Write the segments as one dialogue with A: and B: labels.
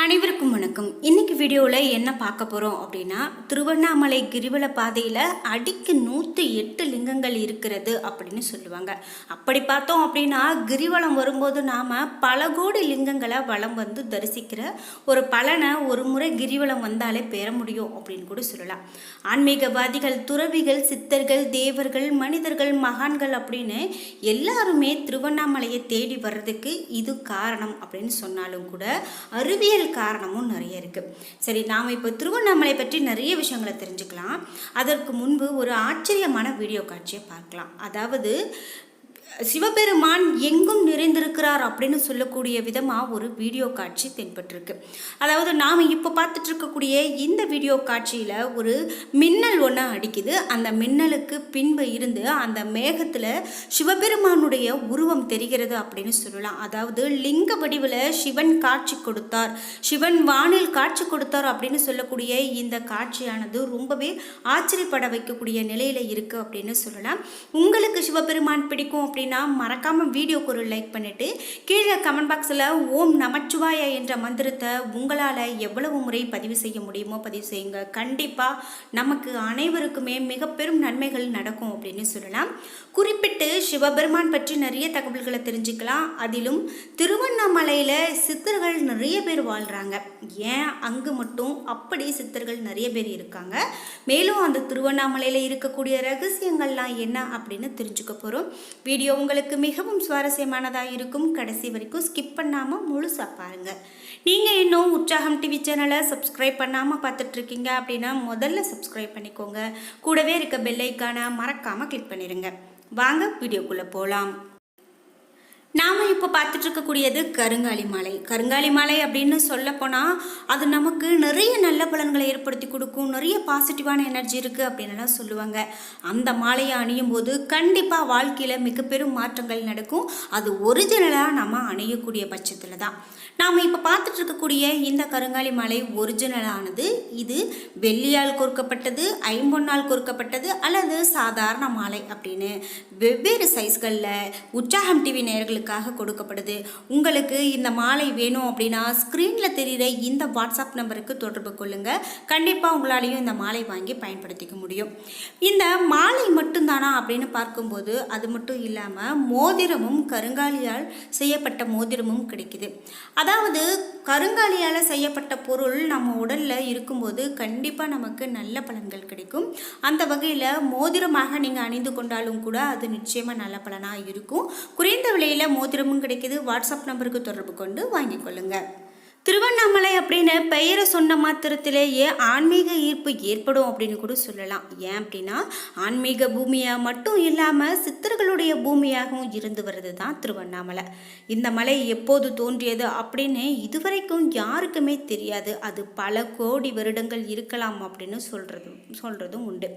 A: அனைவருக்கும் வணக்கம். இன்னைக்கு வீடியோவில் என்ன பார்க்க போகிறோம் அப்படின்னா திருவண்ணாமலை கிரிவல பாதையில் அடிக்கு நூற்றி எட்டு லிங்கங்கள் இருக்கிறது அப்படின்னு சொல்லுவாங்க. அப்படி பார்த்தோம் அப்படின்னா கிரிவலம் வரும்போது நாம் பல கோடி லிங்கங்களை வலம் வந்து தரிசிக்கிற ஒரு பலனை ஒரு முறை கிரிவலம் வந்தாலே பெற முடியும் அப்படின்னு கூட சொல்லலாம். ஆன்மீகவாதிகள் துறவிகள் சித்தர்கள் தேவர்கள் மனிதர்கள் மகான்கள் அப்படின்னு எல்லாருமே திருவண்ணாமலையை தேடி வர்றதுக்கு இது காரணம் அப்படின்னு சொன்னாலும் கூட அறிவியல் காரணமும் நிறைய இருக்குது சரி நாம் இப்போ திருவண்ணாமலை பற்றி நிறைய விஷயங்களை தெரிஞ்சுக்கலாம். அதற்கு முன்பு ஒரு ஆச்சரியமான வீடியோ காட்சியை பார்க்கலாம். அதாவது சிவபெருமான் எங்கும் நிறைந்திருக்கிறார் அப்படின்னு சொல்லக்கூடிய விதமாக ஒரு வீடியோ காட்சி தென்பட்டிருக்கு. அதாவது நாம் இப்போ பார்த்துட்டு இருக்கக்கூடிய இந்த வீடியோ காட்சியில் ஒரு மின்னல் ஒன்று அடிக்குது. அந்த மின்னலுக்கு பின்பு இருந்து அந்த மேகத்தில் சிவபெருமானுடைய உருவம் தெரிகிறது அப்படின்னு சொல்லலாம். அதாவது லிங்க வடிவில் சிவன் காட்சி கொடுத்தார். சிவன் வானில் காட்சி கொடுத்தார் அப்படின்னு சொல்லக்கூடிய இந்த காட்சியானது ரொம்பவே ஆச்சரியப்பட வைக்கக்கூடிய நிலையில் இருக்குது அப்படின்னு சொல்லலாம். உங்களுக்கு சிவபெருமான் பிடிக்கும் அப்படின்னா மறக்காமல் வீடியோக்கு ஒரு லைக் பண்ணிவிட்டு கீழே கமெண்ட் பாக்ஸில் ஓம் நமச்சிவாய என்ற மந்திரத்தை உங்களால் எவ்வளவு முறை பதிவு செய்ய முடியுமோ பதிவு செய்யுங்க. கண்டிப்பாக நமக்கு அனைவருக்குமே மிக பெரும் நன்மைகள் நடக்கும் அப்படின்னு சொல்லலாம். குறிப்பிட்டு சிவபெருமான் பற்றி நிறைய தகவல்களை தெரிஞ்சுக்கலாம். அதிலும் திருவண்ணாமலையில் சித்தர்கள் நிறைய பேர் வாழ்கிறாங்க ஏன்? அங்கு மட்டும் அப்படி சித்தர்கள் நிறைய பேர் இருக்காங்க. மேலும் அந்த திருவண்ணாமலையில் இருக்கக்கூடிய ரகசியங்கள்லாம் என்ன அப்படின்னு தெரிஞ்சுக்க போகிறோம் வீடியோ உங்களுக்கு மிகவும் சுவாரஸ்யமானதாக இருக்கும். கடைசி வரைக்கும் ஸ்கிப் பண்ணாமல் முழுசாக பாருங்கள் நீங்கள் இன்னும் உற்சாகம் டிவி சேனலை சப்ஸ்கிரைப் பண்ணாமல் பார்த்துட்ருக்கீங்க அப்படின்னா முதல்ல சப்ஸ்கிரைப் பண்ணிக்கோங்க. கூடவே இருக்க பெல்லைக்கான மறக்காமல் கிளிக் பண்ணிடுங்க வாங்க வீடியோக்குள்ளே போகலாம் நாம் இப்போ பார்த்துட்டு இருக்கக்கூடியது கருங்காலி மலை. கருங்காலி மலை அப்படின்னு சொல்லப்போனால் அது நமக்கு நிறைய நல்ல பலன்களை ஏற்படுத்தி கொடுக்கும். நிறைய பாசிட்டிவான எனர்ஜி இருக்குது அப்படின்னுலாம் சொல்லுவாங்க. அந்த மாலையை அணியும் போது கண்டிப்பாக வாழ்க்கையில் மிக பெரும் மாற்றங்கள் நடக்கும். அது ஒரிஜினலாக நம்ம அணியக்கூடிய பட்சத்தில் தான். நாம் இப்போ பார்த்துட்டு இருக்கக்கூடிய இந்த கருங்காலி மலை ஒரிஜினலானது இது வெள்ளியால் கோர்க்கப்பட்டது ஐம்பொன்னால் கோர்க்கப்பட்டது அல்லது சாதாரண மாலை அப்படின்னு. வெவ்வேறு சைஸ்களில் உற்சாகம் டிவி உங்களுக்காக கொடுக்கப்படுது. உங்களுக்கு இந்த மாலை வேணும் அப்படின்னா ஸ்க்ரீனில் தெரிகிற இந்த வாட்ஸ்அப் நம்பருக்கு தொடர்பு கொள்ளுங்கள் கண்டிப்பாக உங்களாலையும் இந்த மாலை வாங்கி பயன்படுத்திக்க முடியும். இந்த மாலை மட்டும்தானா அப்படின்னு பார்க்கும்போது அது மட்டும் இல்லாமல் மோதிரமும் கருங்காலியால் செய்யப்பட்ட மோதிரமும் கிடைக்குது. அதாவது கருங்காலியால் செய்யப்பட்ட பொருள் நம்ம உடலில் இருக்கும்போது கண்டிப்பாக நமக்கு நல்ல பலன்கள் கிடைக்கும். அந்த வகையில் மோதிரமாக நீங்கள் அணிந்து கொண்டாலும் கூட அது நிச்சயமாக நல்ல பலனாக இருக்கும். குறைந்த விலையில் மோதிரமும் கிடைக்குது. வாட்ஸ்அப் நம்பருக்கு தொடர்பு கொண்டு வாங்கிக் கொள்ளுங்கள் திருவண்ணாமலை அப்படின்னு பெயரை சொன்ன மாத்திரத்திலேயே ஆன்மீக ஈர்ப்பு ஏற்படும் அப்படின்னு கூட சொல்லலாம். ஏன் அப்படின்னா ஆன்மீக பூமியாக மட்டும் இல்லாமல் சித்தர்களுடைய பூமியாகவும் இருந்து வருது தான் திருவண்ணாமலை. இந்த மலை எப்போது தோன்றியது அப்படின்னு இதுவரைக்கும் யாருக்குமே தெரியாது. அது பல கோடி வருடங்கள் இருக்கலாம் அப்படின்னு சொல்கிறது சொல்கிறதும் உண்டு.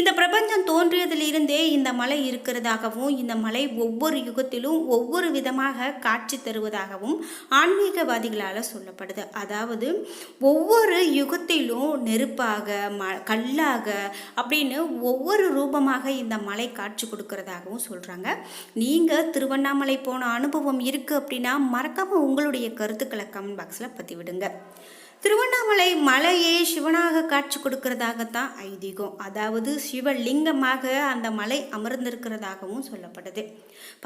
A: இந்த பிரபஞ்சம் தோன்றியதிலிருந்தே இந்த மலை இருக்கிறதாகவும் இந்த மலை ஒவ்வொரு யுகத்திலும் ஒவ்வொரு விதமாக காட்சி தருவதாகவும் ஆன்மீகவாதிகளால் சொல்லப்படுது. அதாவது ஒவ்வொரு யுகத்திலும் நெருப்பாக ம கல்லாக அப்படின்னு ஒவ்வொரு ரூபமாக இந்த மலை காட்சி கொடுக்கறதாகவும் சொல்கிறாங்க நீங்கள் திருவண்ணாமலை போன அனுபவம் இருக்குது அப்படின்னா மறக்காமல் உங்களுடைய கருத்துக்களை கமெண்ட் பாக்ஸில் பதிவிடுங்க. திருவண்ணாமலை மலையே சிவனாக காட்சி கொடுக்கறதாகத்தான் ஐதீகம். அதாவது சிவலிங்கமாக அந்த மலை அமர்ந்திருக்கிறதாகவும் சொல்லப்படுது.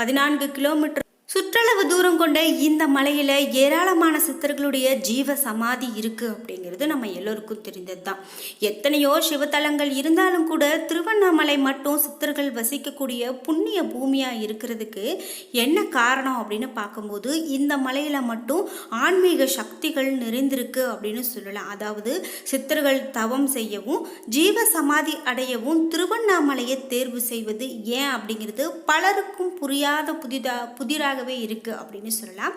A: பதினான்கு கிலோமீட்டர் சுற்றளவு தூரம் கொண்ட இந்த மலையில் ஏராளமான சித்தர்களுடைய ஜீவ சமாதி இருக்குது அப்படிங்கிறது நம்ம எல்லோருக்கும் தெரிந்தது தான் எத்தனையோ சிவத்தலங்கள் இருந்தாலும் கூட திருவண்ணாமலை மட்டும் சித்தர்கள் வசிக்கக்கூடிய புண்ணிய பூமியாக இருக்கிறதுக்கு என்ன காரணம் அப்படின்னு பார்க்கும்போது இந்த மலையில் மட்டும் ஆன்மீக சக்திகள் நிறைந்திருக்கு அப்படின்னு சொல்லலாம். அதாவது சித்தர்கள் தவம் செய்யவும் ஜீவ சமாதி அடையவும் திருவண்ணாமலையை தேர்வு செய்வது ஏன் அப்படிங்கிறது பலருக்கும் புரியாத புதிதா புதிராக ரீதியாகவே இருக்குது அப்படின்னு சொல்லலாம்.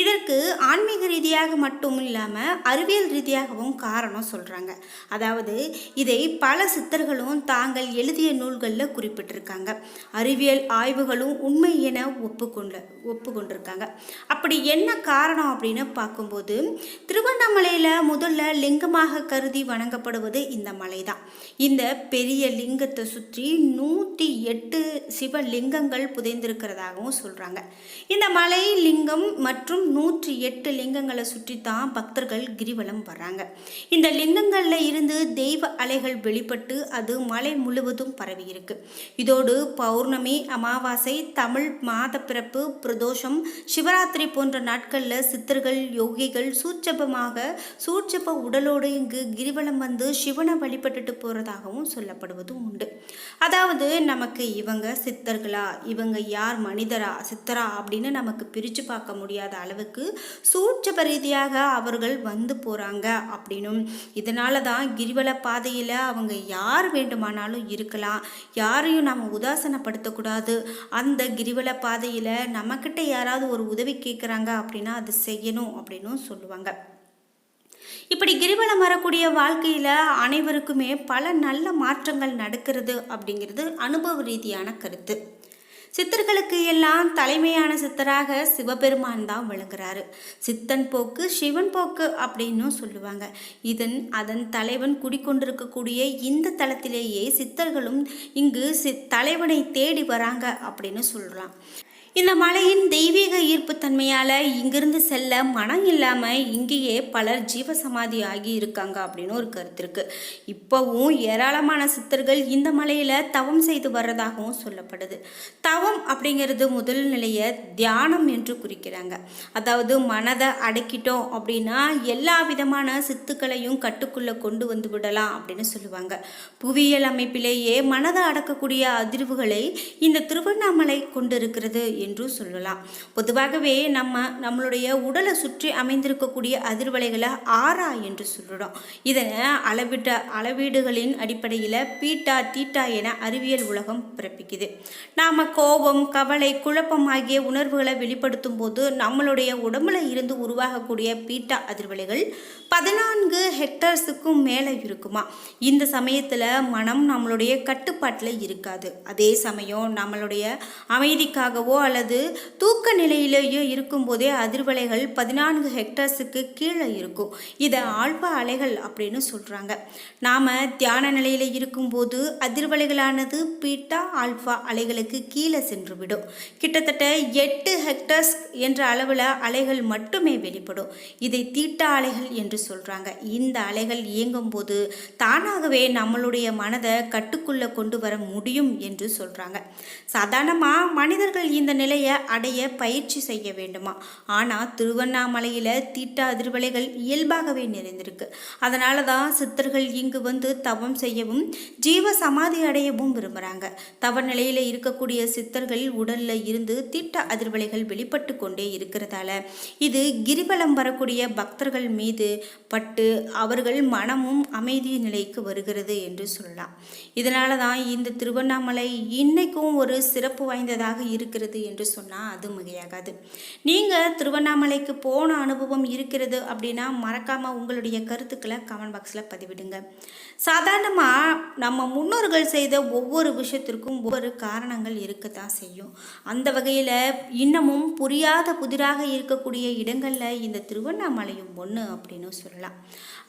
A: இதற்கு ஆன்மீக ரீதியாக மட்டும் இல்லாமல் அறிவியல் ரீதியாகவும் காரணம் சொல்கிறாங்க அதாவது இதை பல சித்தர்களும் தாங்கள் எழுதிய நூல்களில் குறிப்பிட்டிருக்காங்க. அறிவியல் ஆய்வுகளும் உண்மை என ஒப்புக்கொண்ட ஒப்புக்கொண்டிருக்காங்க. அப்படி என்ன காரணம் அப்படின்னு பார்க்கும்போது திருவண்ணாமலையில் முதல்ல லிங்கமாக கருதி வணங்கப்படுவது இந்த மலை தான் இந்த பெரிய லிங்கத்தை சுற்றி நூற்றி எட்டு சிவலிங்கங்கள் புதைந்திருக்கிறதாகவும் சொல்கிறாங்க இந்த மலை லிங்கம் மற்றும் நூற்றி எட்டு லிங்கங்களை சுற்றி தான் பக்தர்கள் கிரிவலம் வர்றாங்க. இந்த லிங்கங்களில் இருந்து தெய்வ அலைகள் வெளிப்பட்டு அது மலை முழுவதும் பரவி இருக்கு. இதோடு பௌர்ணமி அமாவாசை தமிழ் மாத பிறப்பு பிரதோஷம் சிவராத்திரி போன்ற நாட்களில் சித்தர்கள் யோகிகள் சூட்சபமாக சூட்சப உடலோடு இங்கு கிரிவலம் வந்து சிவனை வழிபட்டுட்டு போகிறதாகவும் சொல்லப்படுவதும் உண்டு. அதாவது நமக்கு இவங்க சித்தர்களா? இவங்க யார்? மனிதரா? சித்தரா? அப்படின்னு நமக்கு பிரித்து பார்க்க முடியாத அளவுக்கு சூட்சப ரீதியாக அவர்கள் வந்து போகிறாங்க அப்படின்னும். இதனால தான் கிரிவல பாதையில் அவங்க யார் வேண்டுமானாலும் இருக்கலாம். யாரையும் நம்ம உதாசனப்படுத்தக்கூடாது. அந்த கிரிவல பாதையில் நம்மக்கிட்ட யாராவது ஒரு உதவி கேட்குறாங்க அப்படின்னா அது செய்யணும் அப்படின்னும் சொல்லுவாங்க. இப்படி கிரிவலம் வரக்கூடிய வாழ்க்கையில் அனைவருக்குமே பல நல்ல மாற்றங்கள் நடக்கிறது அப்படிங்கிறது அனுபவ ரீதியான கருத்து. சித்தர்களுக்கு எல்லாம் தலைமையான சித்தராக சிவபெருமான் தான் விளங்குறாரு. சித்தன் போக்கு சிவன் போக்கு அப்படின்னும் சொல்லுவாங்க. இதன் அதன் தலைவன் குடிக்கொண்டிருக்கக்கூடிய இந்த தளத்திலேயே சித்தர்களும் இங்கு சி தலைவனை தேடி வராங்க அப்படின்னு சொல்லலாம். இந்த மலையின் தெய்வீக ஈர்ப்பு தன்மையால் இங்கிருந்து செல்ல மனம் இல்லாமல் இங்கேயே பலர் ஜீவசமாதி ஆகி இருக்காங்க அப்படின்னு ஒரு கருத்து இருக்கு. இப்போவும் ஏராளமான சித்தர்கள் இந்த மலையில் தவம் செய்து வர்றதாகவும் சொல்லப்படுது. தவம் அப்படிங்கிறது முதல் நிலையை தியானம் என்று குறிக்கிறாங்க. அதாவது மனதை அடக்கிட்டோம் அப்படின்னா எல்லா விதமான சித்துக்களையும் கட்டுக்குள்ளே கொண்டு வந்து விடலாம் அப்படின்னு சொல்லுவாங்க. புவியியல் அமைப்பிலேயே மனதை அடக்கக்கூடிய அதிர்வுகளை இந்த திருவண்ணாமலை கொண்டிருக்கிறது என்று சொல்லலாம். பொதுவாகவே நம்ம நம்மளுடைய உடலை சுற்றி அமைந்திருக்கக்கூடிய அதிர்வலைகளை ஆறா என்று சொல்கிறோம் இதனை அளவிட்ட அளவீடுகளின் அடிப்படையில் பீட்டா தீட்டா என அறிவியல் உலகம் பிறப்பிக்குது. நாம் கோபம் கவலை குழப்பம் ஆகிய உணர்வுகளை வெளிப்படுத்தும் போது நம்மளுடைய உடம்புல இருந்து உருவாகக்கூடிய பீட்டா அதிர்வலைகள் பதினான்கு ஹெக்டர்ஸுக்கும் மேலே இருக்குமா. இந்த சமயத்தில் மனம் நம்மளுடைய கட்டுப்பாட்டில் இருக்காது. அதே சமயம் நம்மளுடைய அமைதிக்காகவோ அல்லது தூக்க நிலையிலேயோ இருக்கும்போதே அதிர்வலைகள் பதினான்கு ஹெக்டர்ஸுக்கு கீழே இருக்கும். இதை ஆல்பா அலைகள் அப்படின்னு சொல்கிறாங்க நாம் தியான நிலையில் இருக்கும்போது அதிர்வலைகளானது பீட்டா ஆல்ஃபா அலைகளுக்கு கீழே சென்று விடும் கிட்டத்தட்ட எட்டு ஹெக்டர்ஸ் என்ற அளவில் அலைகள் மட்டுமே வெளிப்படும். இதை தீட்டா அலைகள் என்று சொல்கிறாங்க இந்த அலைகள் இயங்கும் போது தானாகவே நம்மளுடைய மனதை கட்டுக்குள்ளே கொண்டு வர முடியும் என்று சொல்கிறாங்க சாதாரணமாக மனிதர்கள் இந்த நிலையை அடைய பயிற்சி செய்ய வேண்டுமா? ஆனால் திருவண்ணாமலையில் தீட்டா அதிர்வலைகள் இயல்பாகவே நிறைந்திருக்கு. அதனால தான் சித்தர்கள் இங்கு வந்து தவம் செய்யவும் ஜீவ சமாதி அடையவும் விரும்புகிறாங்க தவ நிலையில் இருக்கக்கூடிய சித்தர்கள் உடலில் இருந்து தீட்ட அதிர்வலைகள் வெளிப்பட்டு கொண்டே இருக்கிறதால இது கிரிவலம் வரக்கூடிய பக்தர்கள் மீது பட்டு அவர்கள் மனமும் அமைதி நிலைக்கு வருகிறது என்று சொல்லலாம். இதனால தான் இந்த திருவண்ணாமலை இன்னைக்கும் ஒரு சிறப்பு வாய்ந்ததாக இருக்கிறது என்று சொன்னால் அது மிகையாகாது. நீங்கள் திருவண்ணாமலைக்கு போன அனுபவம் இருக்கிறது அப்படின்னா மறக்காமல் உங்களுடைய கருத்துக்களை கமெண்ட் பாக்ஸில் பதிவிடுங்க. சாதாரணமாக நம்ம முன்னோர்கள் செய்த ஒவ்வொரு விஷயத்திற்கும் ஒவ்வொரு காரணங்கள் இருக்கத்தான் செய்யும். அந்த வகையில் இன்னமும் புரியாத புதிராக இருக்கக்கூடிய இடங்களில் இந்த திருவண்ணாமலையும் ஒன்று அப்படின்னு சொல்லலாம்.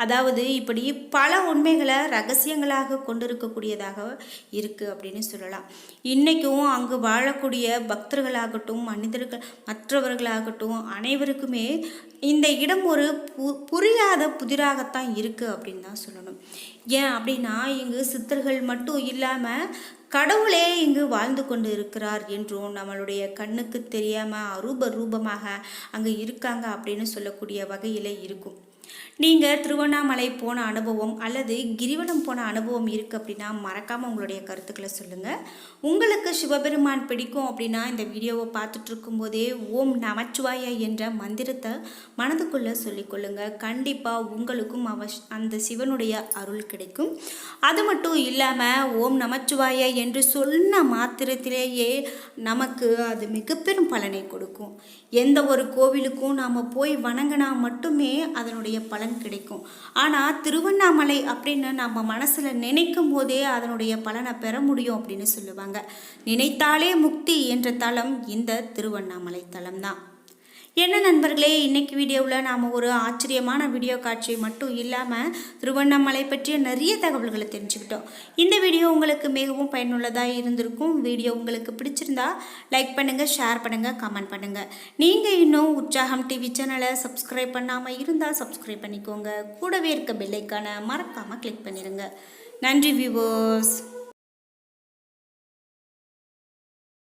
A: அதாவது இப்படி பல உண்மைகளை ரகசியங்களாக கொண்டிருக்கக்கூடியதாக இருக்குது அப்படின்னு சொல்லலாம். இன்றைக்கும் அங்கு வாழக்கூடிய பக்தர்கள் பக்தர்களாகட்டும் மனிதர்கள் மற்றவர்களாகட்டும் அனைவருக்குமே இந்த இடம் ஒரு பு புரியாத புதிராகத்தான் இருக்குது அப்படின்னு தான் சொல்லணும். ஏன் அப்படின்னா இங்கு சித்தர்கள் மட்டும் இல்லாமல் கடவுளே இங்கு வாழ்ந்து கொண்டு இருக்கிறார் என்றும் நம்மளுடைய கண்ணுக்கு தெரியாமல் அரூப ரூபமாக அங்கே இருக்காங்க அப்படின்னு சொல்லக்கூடிய வகையில் இருக்கும். நீங்கள் திருவண்ணாமலை போன அனுபவம் அல்லது கிரிவலம் போன அனுபவம் இருக்குது அப்படின்னா மறக்காமல் உங்களுடைய கருத்துக்களை சொல்லுங்கள் உங்களுக்கு சிவபெருமான் பிடிக்கும் அப்படின்னா இந்த வீடியோவை பார்த்துட்டு இருக்கும்போதே ஓம் நமச்சிவாய என்ற மந்திரத்தை மனதுக்குள்ளே சொல்லிக்கொள்ளுங்கள் கண்டிப்பாக உங்களுக்கும் அவ அந்த சிவனுடைய அருள் கிடைக்கும். அது மட்டும் இல்லாமல் ஓம் நமச்சிவாய என்று சொன்ன மாத்திரத்திலேயே நமக்கு அது மிகப்பெரும் பலனை கொடுக்கும். எந்த ஒரு கோவிலுக்கும் நாம் போய் வணங்கினா மட்டுமே அதனுடைய பலன் கிடைக்கும். ஆனால் திருவண்ணாமலை அப்படின்னு நம்ம மனசில் நினைக்கும் போதே அதனுடைய பலனை பெற முடியும் அப்படின்னு சொல்லுவாங்க. நினைத்தாலே முக்தி என்ற தலம் இந்த திருவண்ணாமலை தலம் தான் என்ன நண்பர்களே இன்றைக்கி வீடியோவில் நாம் ஒரு ஆச்சரியமான வீடியோ காட்சி மட்டும் இல்லாமல் திருவண்ணாமலை பற்றிய நிறைய தகவல்களை தெரிஞ்சுக்கிட்டோம். இந்த வீடியோ உங்களுக்கு மிகவும் பயனுள்ளதாக இருந்திருக்கும். வீடியோ உங்களுக்கு பிடிச்சிருந்தா லைக் பண்ணுங்கள் ஷேர் பண்ணுங்கள் கமெண்ட் பண்ணுங்கள் நீங்கள் இன்னும் உற்சாகம் டிவி சேனலை சப்ஸ்கிரைப் பண்ணாமல் இருந்தால் சப்ஸ்கிரைப் பண்ணிக்கோங்க. கூடவே இருக்க பெல்லைக்கான மறக்காமல் கிளிக் பண்ணிடுங்க நன்றி வியூவர்ஸ்